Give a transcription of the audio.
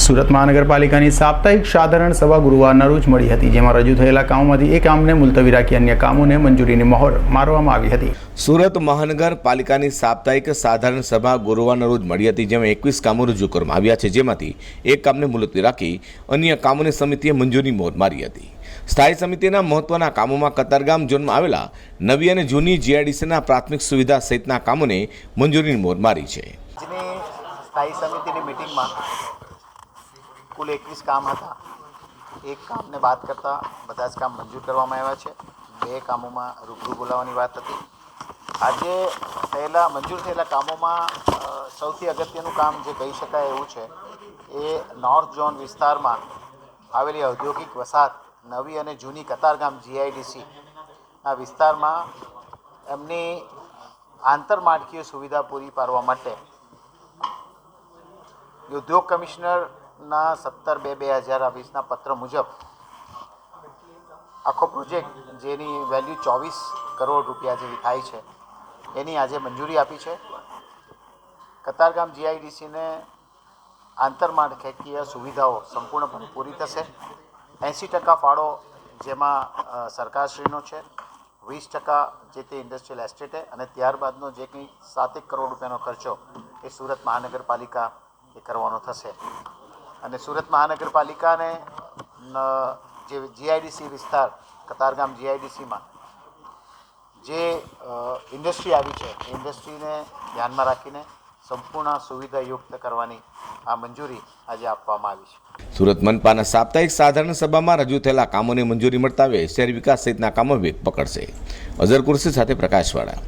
સુરત મહાનગરપાલિકાની સાપ્તાહિક સાધારણ સભા ગુરુવારના રોજ મળી હતી જેમાં રજૂ થયેલા કામોમાંથી એક કામને મુલતવી રાખી અન્ય કામોને મંજૂરીની મહોર મારવામાં આવી હતી. સુરત મહાનગરપાલિકાની સાપ્તાહિક સાધારણ સભા ગુરુવારના રોજ મળી હતી જેમાં એકવીસ કામો રજૂ કરવામાં આવ્યા છે જેમાંથી એક કામને મુલતવી રાખી અન્ય કામોને સમિતિએ મંજૂરી મોર મારી હતી. સ્થાયી સમિતિના મહત્વના કામોમાં કતારગામ ઝોનમાં આવેલા નવી અને જૂની જીઆઈડીસીના પ્રાથમિક સુવિધા સહિતના કામોને મંજૂરીની મોર મારી છે. સ્થાયી સમિતિની મિટિંગમાં કુલ એકવીસ કામ હતા. એક કામને બાદ કરતાં બધા જ કામ મંજૂર કરવામાં આવ્યા છે. બે કામોમાં રૂબરૂ બોલાવવાની વાત હતી. આજે થયેલા, મંજૂર થયેલા કામોમાં સૌથી અગત્યનું કામ જે કહી શકાય એવું છે, એ નોર્થ ઝોન વિસ્તારમાં આવેલી ઔદ્યોગિક વસાહત, નવી અને જૂની કતારગામ જીઆઈડીસી આ વિસ્તારમાં એમની આંતરમાળખીય સુવિધા પૂરી પાડવા માટે ઉદ્યોગ કમિશનરના સત્તર બે બે હજાર વીસના પત્ર મુજબ આખો પ્રોજેક્ટ જેની વેલ્યુ ચોવીસ કરોડ રૂપિયા જેવી થાય છે, એની આજે મંજૂરી આપી છે. કતારગામ જીઆઈડીસીને આંતરમાળખાકીય સુવિધાઓ સંપૂર્ણપણે પૂરી થશે. એંસી ટકા ફાળો જેમાં સરકારશ્રીનો છે, વીસ ટકા જે તે ઇન્ડસ્ટ્રીયલ એસ્ટેટે અને ત્યારબાદનો જે કંઈ સાતેક કરોડ રૂપિયાનો ખર્ચો એ સુરત મહાનગરપાલિકા એ કરવાનો થશે. અને સુરત મહાનગરપાલિકાને જે જીઆઈડીસી વિસ્તાર, કતારગામ જીઆઈડીસીમાં જે ઇન્ડસ્ટ્રી આવી છે, એ ઇન્ડસ્ટ્રીને ધ્યાનમાં રાખીને સંપૂર્ણ સુવિધાયુક્ત કરવાની આ મંજૂરી આજે આપવામાં આવી છે. સુરત મનપાના સાપ્તાહિક સાધારણ સભામાં રજૂ થયેલા કામોની મંજૂરી મળતા હવે શહેરી વિકાસ સહિતના કામો વેગ પકડશે. અઝર કુર્સી સાથે પ્રકાશવાળા.